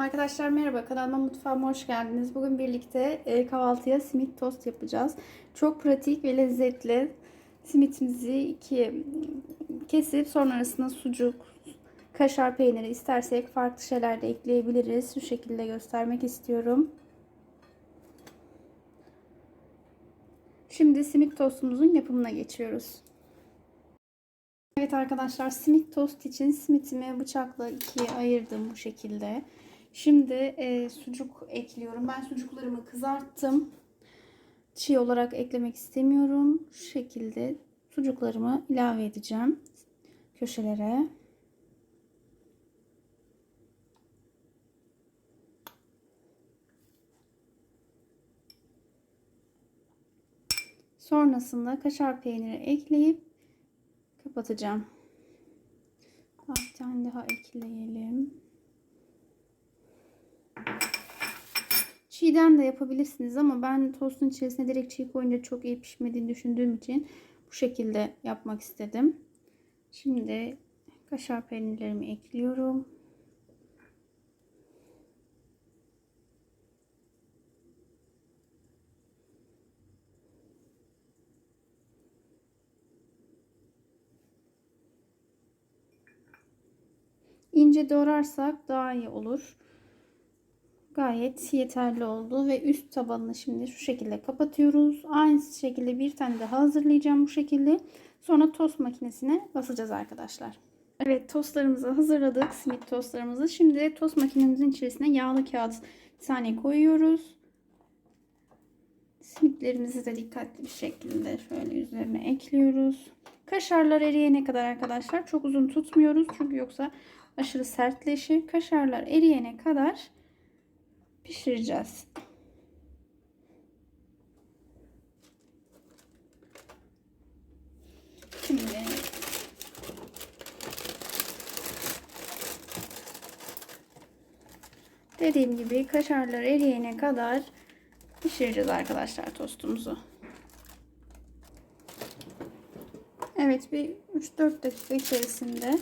Arkadaşlar merhaba kanalıma mutfağıma hoş geldiniz. Bugün birlikte e, kahvaltıya simit tost yapacağız. Çok pratik ve lezzetli. Simitimizi ikiye kesip sonra arasına sucuk, kaşar peyniri istersek farklı şeyler de ekleyebiliriz. Şu şekilde göstermek istiyorum. Şimdi simit tostumuzun yapımına geçiyoruz. Evet arkadaşlar simit tost için simitimi bıçakla ikiye ayırdım bu şekilde. Şimdi e, sucuk ekliyorum. Ben sucuklarımı kızarttım. Çiğ olarak eklemek istemiyorum. Şu şekilde sucuklarımı ilave edeceğim köşelere. Sonrasında kaşar peyniri ekleyip kapatacağım. Bir tane daha ekleyelim. Çiğden de yapabilirsiniz ama ben tostun içerisine direkt çiğ koyunca çok iyi pişmediğini düşündüğüm için bu şekilde yapmak istedim. Şimdi kaşar peynirlerimi ekliyorum. İnce doğrarsak daha iyi olur. Gayet yeterli oldu ve üst tabanını şimdi şu şekilde kapatıyoruz. Aynı şekilde bir tane daha hazırlayacağım bu şekilde. Sonra tost makinesine basacağız arkadaşlar. Evet tostlarımızı hazırladık. Simit tostlarımızı. Şimdi tost makinemizin içerisine yağlı kağıt bir tane koyuyoruz. Simitlerimizi de dikkatli bir şekilde şöyle üzerine ekliyoruz. Kaşarlar eriyene kadar arkadaşlar çok uzun tutmuyoruz. Çünkü yoksa aşırı sertleşir. Kaşarlar eriyene kadar pişireceğiz. Şimdi dediğim gibi kaşarlar eriyene kadar pişireceğiz arkadaşlar tostumuzu. Evet bir 3-4 dakika içerisinde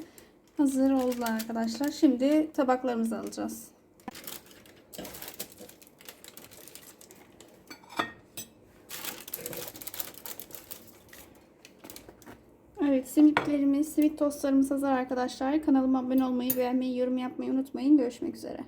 hazır oldu arkadaşlar. Şimdi tabaklarımızı alacağız. Evet simitlerimiz, simit tostlarımız hazır arkadaşlar. Kanalıma abone olmayı, beğenmeyi, yorum yapmayı unutmayın. Görüşmek üzere.